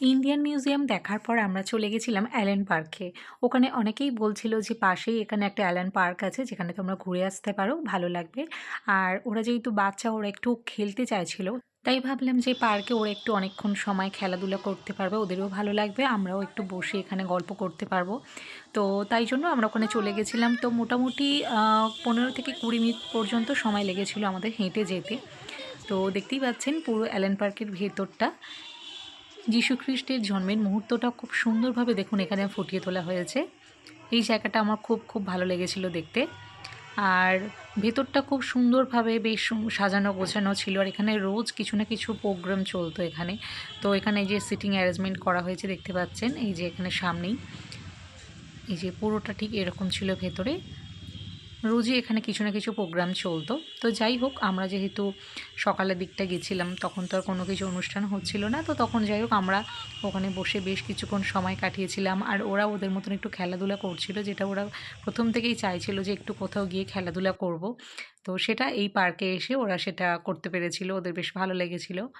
Indian museum দেখার পর আমরা চলে গেছিলাম অ্যালেন পার্কে ওখানে অনেকেই বলছিল যে পাশেই এখানে একটা অ্যালেন পার্ক আছে, যেখানে তোমরা ঘুরে আসতে পারো, ভালো লাগবে। আর ওরা যেহেতু বাচ্চা, ওরা একটু খেলতে চাইছিল, তাই ভাবলাম যে পার্কে ওরা একটু অনেকক্ষণ সময় খেলাধুলা করতে পারবে, ওদেরও ভালো লাগবে, আমরাও একটু বসে এখানে গল্প করতে পারব। তো তাই জন্য আমরা ওখানে চলে গেছিলাম। তো মোটামুটি পনেরো থেকে কুড়ি মিনিট পর্যন্ত সময় লেগেছিল আমাদের হেঁটে যেতে। তো দেখতেই পাচ্ছেন পুরো অ্যালেন পার্কের ভেতরটা। খ্রিস্টের জন্মের মুহূর্তটা খুব সুন্দরভাবে দেখুন, এখানে ফুটিয়ে তোলা হয়েছে। এই জায়গাটা আমার খুব খুব ভালো লেগেছিল দেখতে। আর ভেতরটা খুব সুন্দরভাবে বেশ সাজানো গোছানো ছিল, আর এখানে রোজ কিছু না কিছু প্রোগ্রাম চলতো এখানে। তো এখানে যে সিটিং অ্যারেঞ্জমেন্ট করা হয়েছে দেখতে পাচ্ছেন, এই যে এখানে সামনেই। এই যে পুরোটা ঠিক এরকম ছিল ভেতরে। রোজই এখানে কিছু না কিছু প্রোগ্রাম চলতো। তো যাই হোক, আমরা যেহেতু সকালের দিকটা গেছিলাম, তখন তো আর কোনো কিছু অনুষ্ঠান হচ্ছিল না। তো তখন যাই হোক, আমরা ওখানে বসে বেশ কিছুক্ষণ সময় কাটিয়েছিলাম। আর ওরা ওদের মতন একটু খেলাধুলা করছিল, যেটা ওরা প্রথম থেকেই চাইছিল যে একটু কোথাও গিয়ে খেলাধুলা করব। তো সেটা এই পার্কে এসে ওরা সেটা করতে পেরেছিল, ওদের বেশ ভালো লেগেছিলো।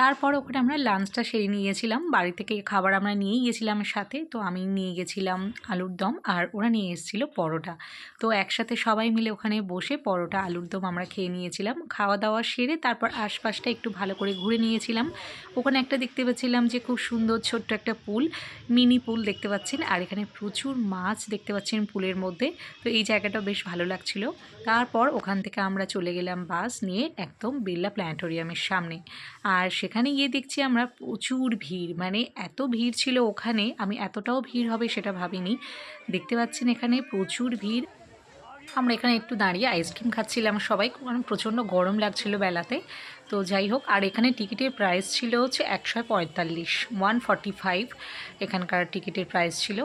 তারপর ওখানে আমরা লাঞ্চটা সেরে নিয়েছিলাম। বাড়ি থেকে খাবার আমরা নিয়েই গেছিলাম সাথে। তো আমি নিয়ে গেছিলাম আলুর দম আর ওরা নিয়ে এসেছিল পরোটা। তো একসাথে সবাই মিলে ওখানে বসে পরোটা, আলুর দম আমরা খেয়ে নিয়েছিলাম। খাওয়া দাওয়া সেরে তারপর আশপাশটা একটু ভালো করে ঘুরে নিয়েছিলাম। ওখানে একটা দেখতে পাচ্ছিলাম যে খুব সুন্দর ছোট্ট একটা পুল, মিনি পুল দেখতে পাচ্ছেন। আর এখানে প্রচুর মাছ দেখতে পাচ্ছেন পুলের মধ্যে। তো এই জায়গাটা বেশ ভালো লাগছিল। তারপর ওখান থেকে আমরা চলে গেলাম বাস নিয়ে একদম বিড়লা প্ল্যানেটোরিয়ামের সামনে। আর সেখানে গিয়ে দেখছি আমরা প্রচুর ভিড়। মানে এত ভিড় ছিল ওখানে, আমি এতটাও ভিড় হবে সেটা ভাবিনি। দেখতে পাচ্ছেন এখানে প্রচুর ভিড়। আমরা এখানে একটু দাঁড়িয়ে আইসক্রিম খাচ্ছিলাম সবাই, কারণ প্রচণ্ড গরম লাগছিল বেলাতে। তো যাই হোক, আর এখানে টিকিটের প্রাইস ছিল হচ্ছে একশো পঁয়তাল্লিশ ওয়ান ফর্টি ফাইভ এখানকার টিকিটের প্রাইস ছিল।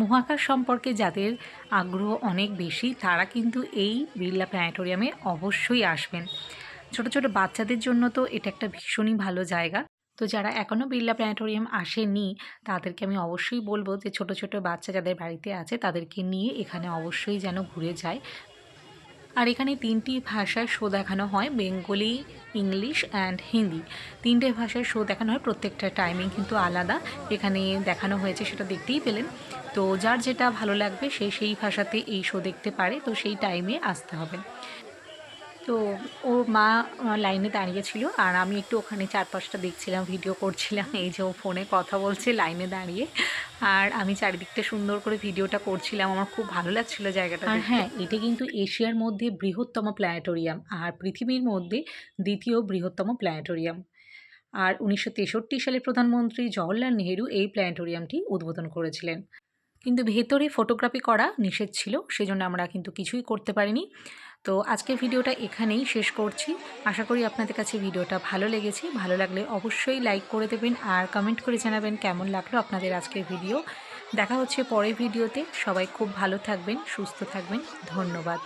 মহাকাশ সম্পর্কে যাদের আগ্রহ অনেক বেশি, তারা কিন্তু এই বিড়লা প্ল্যানেটোরিয়ামে অবশ্যই আসবেন। ছোট ছোট বাচ্চাদের জন্য তো এটা একটা ভীষণই ভালো জায়গা। তো যারা এখনও বিড়লা প্ল্যানেটোরিয়াম আসেনি, তাদেরকে আমি অবশ্যই বলব যে ছোট ছোট বাচ্চা যাদের বাড়িতে আছে, তাদেরকে নিয়ে এখানে অবশ্যই যেন ঘুরে যায়। আর এখানে তিনটি ভাষায় শো দেখানো হয়, বেঙ্গলি, ইংলিশ অ্যান্ড হিন্দি। তিনটে ভাষায় শো দেখানো হয়, প্রত্যেকটা টাইমিং কিন্তু আলাদা। এখানে দেখানো হয়েছে, সেটা দেখতেই পেলেন। তো যার যেটা ভালো লাগবে, সে সেই ভাষাতে এই শো দেখতে পারে। তো সেই টাইমে আসতে হবে। তো ওর মা লাইনে দাঁড়িয়েছিল আর আমি একটু ওখানে চারপাশটা দেখছিলাম ভিডিও করছিলাম। এই যে ও ফোনে কথা বলছে লাইনে দাঁড়িয়ে। আর আমি চারিদিকটা সুন্দর করে ভিডিওটা করছিলাম। আমার খুব ভালো লাগছিল জায়গাটা আর হ্যাঁ এটা কিন্তু এশিয়ার মধ্যে বৃহত্তম প্ল্যানেটোরিয়াম আর পৃথিবীর মধ্যে দ্বিতীয় বৃহত্তম প্ল্যানেটোরিয়াম। আর উনিশশো তেষট্টি সালে প্রধানমন্ত্রী জওহরলাল নেহেরু এই প্ল্যানেটোরিয়ামটি উদ্বোধন করেছিলেন। কিন্তু ভেতরে ফটোগ্রাফি করা নিষেধ ছিল সেজন্য আমরা কিন্তু কিছুই করতে পারিনি। তো আজকের ভিডিওটা এখানেই শেষ করছি। আশা করি আপনাদের কাছে ভিডিওটা ভালো লেগেছে। ভালো লাগলে অবশ্যই লাইক করে দেবেন আর কমেন্ট করে জানাবেন কেমন লাগল আপনাদের আজকের ভিডিও। দেখা হচ্ছে পরের ভিডিওতে। সবাই খুব ভালো থাকবেন, সুস্থ থাকবেন। ধন্যবাদ।